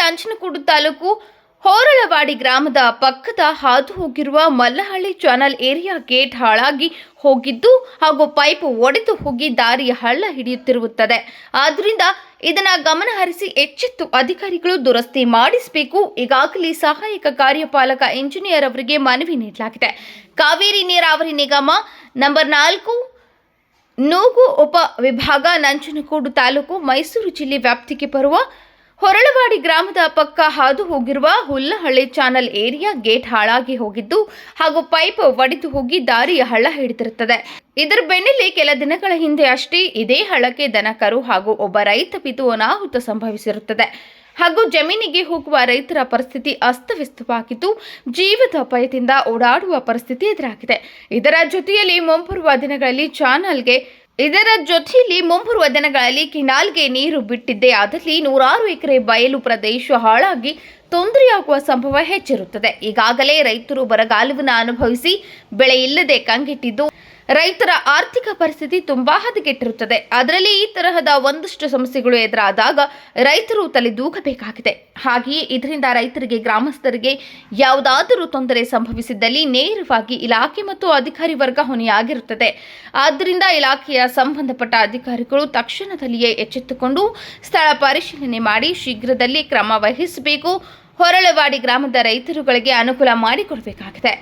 ನಂಜನಗೂಡು ತಾಲೂಕು ಹೋರಳವಾಡಿ ಗ್ರಾಮದ ಪಕ್ಕದ ಹಾದು ಹೋಗಿರುವ ಮಲ್ಲಹಳ್ಳಿ ಚಾನಲ್ ಏರಿಯಾ ಗೇಟ್ ಹಾಳಾಗಿ ಹೋಗಿದ್ದು ಹಾಗೂ ಪೈಪ್ ಒಡೆದು ಹೋಗಿ ದಾರಿ ಹಳ್ಳ ಹಿಡಿಯುತ್ತಿರುತ್ತದೆ. ಆದ್ದರಿಂದ ಇದನ್ನ ಗಮನ ಹರಿಸಿ ಎಚ್ಚೆತ್ತು ಅಧಿಕಾರಿಗಳು ದುರಸ್ತಿ ಮಾಡಿಸಬೇಕು. ಈಗಾಗಲೇ ಸಹಾಯಕ ಕಾರ್ಯಪಾಲಕ ಇಂಜಿನಿಯರ್ ಅವರಿಗೆ ಮನವಿ ನೀಡಲಾಗಿದೆ. ಕಾವೇರಿ ನೀರಾವರಿ ನಿಗಮ ನಂಬರ್ ನಾಲ್ಕು, ನೂಗು ಉಪ ವಿಭಾಗ ನಂಜನಗೂಡು ತಾಲೂಕು ಮೈಸೂರು ಜಿಲ್ಲೆ ವ್ಯಾಪ್ತಿಗೆ ಬರುವ ಹೊರಳವಾಡಿ ಗ್ರಾಮದ ಪಕ್ಕ ಹಾದು ಹೋಗಿರುವ ಹುಲ್ಲಹಳ್ಳಿ ಚಾನಲ್ ಏರಿಯಾ ಗೇಟ್ ಹಾಳಾಗಿ ಹೋಗಿದ್ದು ಹಾಗೂ ಪೈಪ್ ಒಡೆದು ಹೋಗಿ ದಾರಿಯ ಹಳ್ಳ ಹಿಡಿದಿರುತ್ತದೆ. ಇದರ ಬೆನ್ನಲ್ಲಿ ಕೆಲ ದಿನಗಳ ಹಿಂದೆ ಅಷ್ಟೇ ಇದೇ ಹಳ್ಳಕ್ಕೆ ದನಕರು ಹಾಗೂ ಒಬ್ಬ ರೈತ ಬಿದ್ದು ಅನಾಹುತ ಸಂಭವಿಸಿರುತ್ತದೆ. ಹಾಗೂ ಜಮೀನಿಗೆ ಹೋಗುವ ರೈತರ ಪರಿಸ್ಥಿತಿ ಅಸ್ತವ್ಯಸ್ತವಾಗಿದ್ದು ಜೀವದ ಭಯದಿಂದ ಓಡಾಡುವ ಪರಿಸ್ಥಿತಿ ಎದುರಾಗಿದೆ. ಇದರ ಜೊತೆಯಲ್ಲಿ ಮುಂಬರುವ ದಿನಗಳಲ್ಲಿ ಚಾನಲ್ಗೆ ಇದರ ಜೊತೆಯಲ್ಲಿ ಮುಂಬರುವ ದಿನಗಳಲ್ಲಿ ಕಿನಾಲ್ಗೆ ನೀರು ಬಿಟ್ಟಿದ್ದೇ ಆದಲ್ಲಿ ನೂರಾರು ಎಕರೆ ಬಯಲು ಪ್ರದೇಶ ಹಾಳಾಗಿ ತೊಂದರೆಯಾಗುವ ಸಂಭವ ಹೆಚ್ಚಿರುತ್ತದೆ. ಈಗಾಗಲೇ ರೈತರು ಬರಗಾಲವನ್ನು ಅನುಭವಿಸಿ ಬೆಳೆ ಇಲ್ಲದೆ ಕಂಗೆಟ್ಟಿದ್ದು ರೈತರ ಆರ್ಥಿಕ ಪರಿಸ್ಥಿತಿ ತುಂಬಾ ಹದಗೆಟ್ಟಿರುತ್ತದೆ. ಅದರಲ್ಲಿ ಈ ತರಹದ ಒಂದಷ್ಟು ಸಮಸ್ಯೆಗಳು ಎದುರಾದಾಗ ರೈತರು ತಲೆದೂಗಬೇಕಾಗಿದೆ ಹಾಗೆಯೇ ಇದರಿಂದ ರೈತರಿಗೆ, ಗ್ರಾಮಸ್ಥರಿಗೆ ಯಾವುದಾದರೂ ತೊಂದರೆ ಸಂಭವಿಸಿದ್ದಲ್ಲಿ ನೇರವಾಗಿ ಇಲಾಖೆ ಮತ್ತು ಅಧಿಕಾರಿ ವರ್ಗ ಹೊಣೆಯಾಗಿರುತ್ತದೆ. ಆದ್ದರಿಂದ ಇಲಾಖೆಯ ಸಂಬಂಧಪಟ್ಟ ಅಧಿಕಾರಿಗಳು ತಕ್ಷಣದಲ್ಲಿಯೇ ಎಚ್ಚೆತ್ತುಕೊಂಡು ಸ್ಥಳ ಪರಿಶೀಲನೆ ಮಾಡಿ ಶೀಘ್ರದಲ್ಲಿ ಕ್ರಮ ವಹಿಸಬೇಕು. ಹೊರಳವಾಡಿ ಗ್ರಾಮದ ರೈತರುಗಳಿಗೆ ಅನುಕೂಲ ಮಾಡಿಕೊಡಬೇಕಾಗಿದೆ.